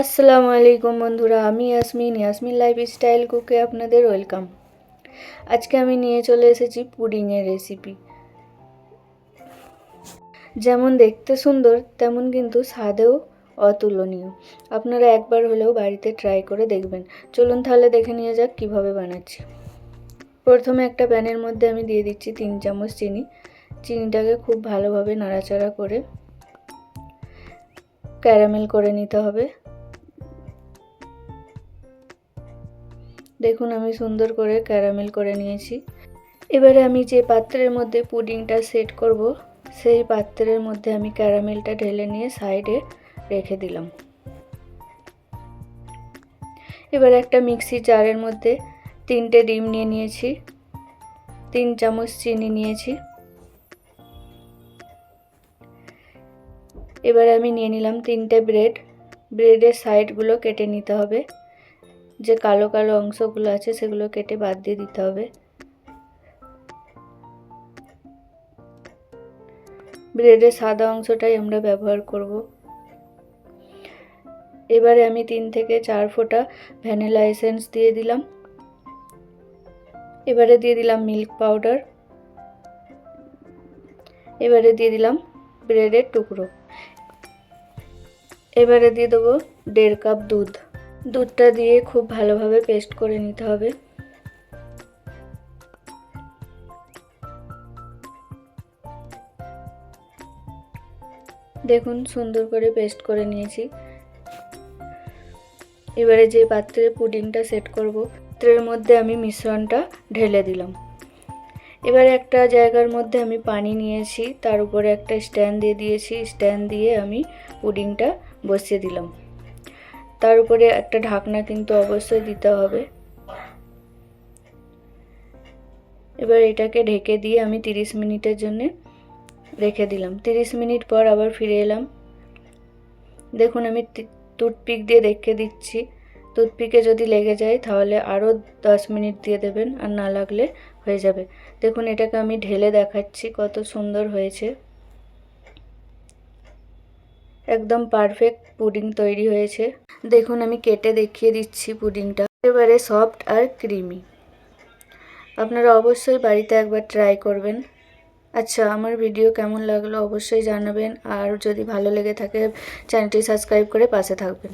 আসসালামু আলাইকুম বন্ধুরা, আমি ইয়াসমিন ইয়াসমিন লাইফ স্টাইল কুকে আপনাদের ওয়েলকাম আজকে আমি নিয়ে চলে এসেছি পুডিংয়ের রেসিপি যেমন দেখতে সুন্দর, তেমন কিন্তু স্বাদেও অতুলনীয়। আপনারা একবার হলেও বাড়িতে ট্রাই করে দেখবেন। চলুন তাহলে দেখে নিয়ে যাক কীভাবে বানাচ্ছি। প্রথমে একটা প্যানের মধ্যে আমি দিয়ে দিচ্ছি তিন চামচ চিনি। চিনিটাকে খুব ভালোভাবে নাড়াচাড়া করে ক্যারামেল করে নিতে হবে। দেখুন আমি সুন্দর করে ক্যারামেল করে নিয়েছি। এবারে আমি যে পাত্রের মধ্যে পুডিংটা সেট করব, সেই পাত্রের মধ্যে আমি ক্যারামেলটা ঢেলে নিয়ে সাইডে রেখে দিলাম। এবার একটা মিক্সি জারের মধ্যে তিনটে ডিম নিয়ে নিয়েছি, তিন চামচ চিনি নিয়েছি। এবারে আমি নিয়ে নিলাম তিনটে ব্রেড, ব্রেডের সাইডগুলো কেটে নিতে হবে। যে কালো কালো অংশগুলো আছে সেগুলো কেটে বাদ দিয়ে দিতে হবে। ব্রেডের সাদা অংশটাই আমরা ব্যবহার করব। এবারে আমি তিন থেকে চার ফোঁটা ভ্যানিলা এসেন্স দিয়ে দিলাম। এবারে দিয়ে দিলাম মিল্ক পাউডার। এবারে দিয়ে দিলাম ব্রেডের টুকরো। এবারে দিয়ে দেবো দেড় কাপ দুধ। দুধটা দিয়ে খুব ভালোভাবে পেস্ট করে নিতে হবে। দেখুন, সুন্দর করে পেস্ট করে নিয়েছি। এবারে যে পাত্রে পুডিংটা সেট করব পাত্রের মধ্যে আমি মিশ্রণটা ঢেলে দিলাম। এবারে একটা জায়গার মধ্যে আমি পানি নিয়েছি, তার উপরে একটা স্ট্যান্ড দিয়ে দিয়েছি। স্ট্যান্ড দিয়ে আমি পুডিংটা বসিয়ে দিলাম। তার উপরে একটা ঢাকনা কিন্তু অবশ্যই দিতে হবে। এবার এটাকে ঢেকে দিয়ে আমি তিরিশ মিনিটের জন্য রেখে দিলাম। তিরিশ মিনিট পর আবার ফিরে এলাম। দেখুন, আমি টুথপিক দিয়ে রেখে দিচ্ছি। টুথপিকে যদি লেগে যায়, তাহলে আরও দশ মিনিট দিয়ে দেবেন, আর না লাগলে হয়ে যাবে। দেখুন, এটাকে আমি ঢেলে দেখাচ্ছি কত সুন্দর হয়েছে। একদম পারফেক্ট পুডিং তৈরি হয়েছে। দেখুন, আমি কেটে দেখিয়ে দিচ্ছি পুডিংটা একেবারে সফট আর ক্রিমি আপনারা অবশ্যই বাড়িতে একবার ট্রাই করবেন। আচ্ছা আমার ভিডিও কেমন লাগল অবশ্যই জানাবেন। আর যদি ভালো লেগে থাকে চ্যানেলটি সাবস্ক্রাইব করে পাশে থাকবেন।